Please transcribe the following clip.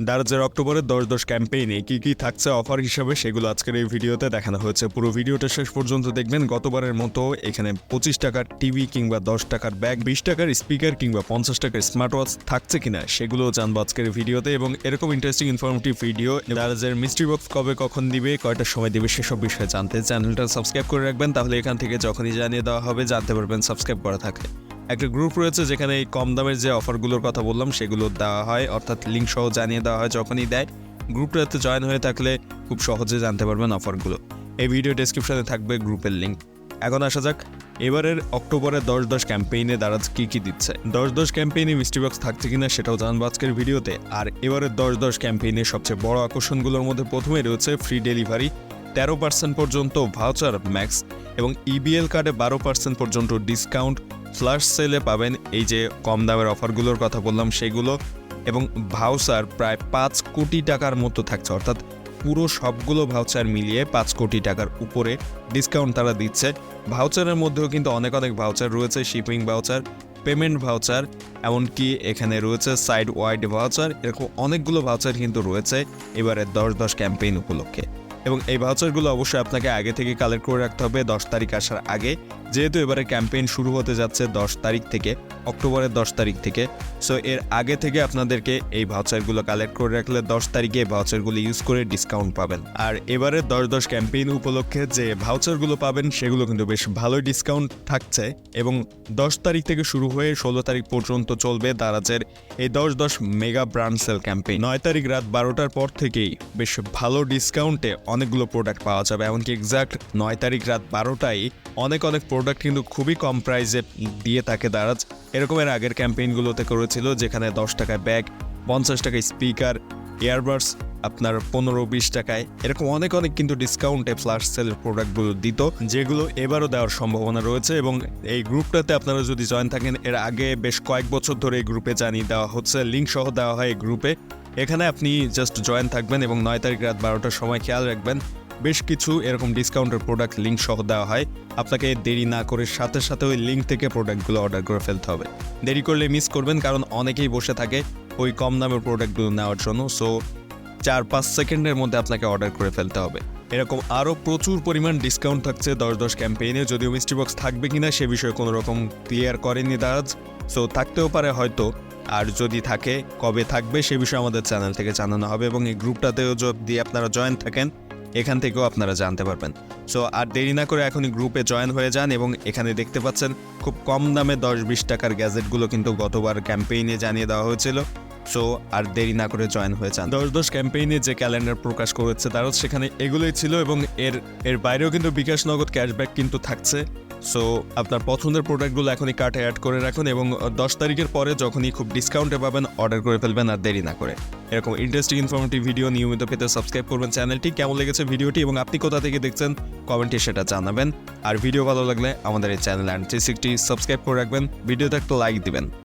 দারাজের অক্টোবরের দশ দশ ক্যাম্পেইনে কি কি থাকছে অফার হিসাবে সেগুলো আজকের এই ভিডিওতে দেখানো হয়েছে। পুরো ভিডিওটা শেষ পর্যন্ত দেখবেন। গতবারের মতো এখানে পঁচিশ টাকার টিভি কিংবা দশ টাকার ব্যাগ, বিশ টাকার স্পিকার কিংবা পঞ্চাশ টাকার স্মার্ট ওয়াচ থাকছে কিনা সেগুলো জানব আজকের ভিডিওতে এবং এরকম ইন্টারেস্টিং ইনফরমেটিভ ভিডিও দারাজের মিস্ট্রি বক্স কবে কখন দিবে, কয়টার সময় দিবে সেসব বিষয়ে জানতে চ্যানেলটা সাবস্ক্রাইব করে রাখবেন। তাহলে এখান থেকে যখনই জানিয়ে দেওয়া হবে, জানতে পারবেন সাবস্ক্রাইব করা থাকলে। একটা গ্রুপ রয়েছে যেখানে এই কম দামের যে অফারগুলোর কথা বললাম, সেগুলো দেওয়া হয়। অর্থাৎ লিঙ্ক সহ জানিয়ে দেওয়া হয় যখনই দেয়। গ্রুপটাতে জয়েন হয়ে থাকলে খুব সহজে জানতে পারবেন অফারগুলো এই ভিডিও ডেসক্রিপশনে থাকবে গ্রুপের লিঙ্ক এখন আসা যাক, এবারের অক্টোবরের দশ দশ ক্যাম্পেইনে দারাজ কি কি দিচ্ছে। দশ দশ ক্যাম্পেইনে মিস্ট্রি বক্স থাকছে কিনা সেটাও জানব আজকের ভিডিওতে আর এবারের দশ দশ ক্যাম্পেইনের সবচেয়ে বড় আকর্ষণগুলোর মধ্যে প্রথমে রয়েছে ফ্রি ডেলিভারি তেরো পার্সেন্ট পর্যন্ত ভাউচার ম্যাক্স এবং ইবিএল কার্ডে বারো পার্সেন্ট পর্যন্ত ডিসকাউন্ট ফ্ল্যাশ সেলে পাবেন। এই যে কম দামের অফারগুলোর কথা বললাম সেগুলো এবং ভাউচার প্রায় পাঁচ কোটি টাকার মতো থাকছে। অর্থাৎ পুরো সবগুলো ভাউচার মিলিয়ে পাঁচ কোটি টাকার উপরে ডিসকাউন্ট তারা দিচ্ছে। ভাউচারের মধ্যেও কিন্তু অনেক অনেক ভাউচার রয়েছে শিপিং ভাউচার পেমেন্ট ভাউচার এমনকি এখানে রয়েছে সাইড ওয়াইড ভাউচার এরকম অনেকগুলো ভাউচার কিন্তু রয়েছে। এবারে দশ দশ ক্যাম্পেইন উপলক্ষে। এবং এই ভাউচারগুলো অবশ্যই আপনাকে আগে থেকে কালেক্ট করে রাখতে হবে। দশ তারিখ আসার আগে। যেহেতু এবারে ক্যাম্পেইন শুরু হতে যাচ্ছে দশ তারিখ থেকে, অক্টোবরের দশ তারিখ থেকে। সো এর আগে থেকে আপনাদেরকে এই ভাউচারগুলো কালেক্ট করে রাখলে দশ তারিখে এই ভাউচারগুলো ইউজ করে ডিসকাউন্ট পাবেন। আর এবারে দশ দশ ক্যাম্পেইন উপলক্ষে যে ভাউচারগুলো পাবেন, সেগুলো কিন্তু বেশ ভালোই ডিসকাউন্ট থাকছে। এবং দশ তারিখ থেকে শুরু হয়ে ষোলো তারিখ পর্যন্ত চলবে দারাজের এই দশ দশ মেগা ব্রান্ড সেল ক্যাম্পেইন নয় তারিখ রাত বারোটার পর থেকেই বেশ ভালো ডিসকাউন্টে অনেকগুলো প্রোডাক্ট পাওয়া যাবে, এমনকি এক্সাক্ট নয় তারিখ রাত বারোটায় অনেক অনেক প্রোডাক্ট কিন্তু খুবই কম প্রাইসে দিয়ে থাকে দারাজ। এরকমের আগের ক্যাম্পেইনগুলোতে করেছিল, যেখানে দশ টাকায় ব্যাগ পঞ্চাশ টাকায় স্পিকার ইয়ারবাডস আপনার পনেরো বিশ টাকায়। এরকম অনেক অনেক কিন্তু ডিসকাউন্টে ফ্ল্যাশ সেলের প্রোডাক্টগুলো দিত, যেগুলো এবারও দেওয়ার সম্ভাবনা রয়েছে এবং এই গ্রুপটাতে আপনারা যদি জয়েন থাকেন, এর আগে বেশ কয়েক বছর ধরে এই গ্রুপে জানিয়ে দেওয়া হচ্ছে লিঙ্ক সহ দেওয়া হয় এই গ্রুপে এখানে আপনি জাস্ট জয়েন থাকবেন এবং নয় তারিখ রাত বারোটার সময় খেয়াল রাখবেন। বেশ কিছু এরকম ডিসকাউন্টের প্রোডাক্ট লিঙ্ক সহ দেওয়া হয়। আপনাকে দেরি না করে সাথে সাথে ওই লিঙ্ক থেকে প্রোডাক্টগুলো অর্ডার করে ফেলতে হবে। দেরি করলে মিস করবেন কারণ অনেকেই বসে থাকে ওই কম দামের প্রোডাক্টগুলো নেওয়ার জন্য। সো চার পাঁচ সেকেন্ডের মধ্যে আপনাকে অর্ডার করে ফেলতে হবে। এরকম আরও প্রচুর পরিমাণ ডিসকাউন্ট থাকছে দশ দশ ক্যাম্পেইনে যদিও মিস্ট্রি বক্স থাকবে কিনা সে বিষয়ে কোনো রকম ক্লিয়ার করেনি দাজ সো থাকতেও পারে হয়তো। আর যদি থাকে, কবে থাকবে সে বিষয়ে আমাদের চ্যানেল থেকে জানানো হবে এবং এই গ্রুপটাতেও যদি আপনারা জয়েন থাকেন, এখান থেকেও আপনারা জানতে পারবেন। সো আর দেরি না করে এখনই গ্রুপে জয়েন হয়ে যান এবং এখানে দেখতে পাচ্ছেন, খুব কম দামে দশ বিশ টাকার গ্যাজেটগুলো কিন্তু গতবার ক্যাম্পেইনে জানিয়ে দেওয়া হয়েছিল। সো আর দেরি না করে জয়েন হয়ে যান। দশ দশ ক্যাম্পেইনে যে ক্যালেন্ডার প্রকাশ করেছে তারও সেখানে এগুলোই ছিল এবং এর এর বাইরেও কিন্তু বিকাশ নগদ ক্যাশব্যাক কিন্তু থাকছে। সো আপনার পছন্দের প্রোডাক্টগুলো এখনই কার্টে অ্যাড করে রাখুন এবং দশ তারিখের পরে যখনই খুব ডিসকাউন্টে পাবেন অর্ডার করে ফেলবেন আর দেরি না করে। এরকম ইন্টারেস্টিং ইনফরমেটিভ ভিডিও নিয়মিত পেতে সাবস্ক্রাইব করবেন চ্যানেলটি কেমন লেগেছে ভিডিওটি এবং আপনি কোথা থেকে দেখছেন কমেন্টে সেটা জানাবেন। আর ভিডিও ভালো লাগলে আমাদের এই channel and three sixty subscribe করে রাখবেন। ভিডিওতে একটা লাইক দিবেন।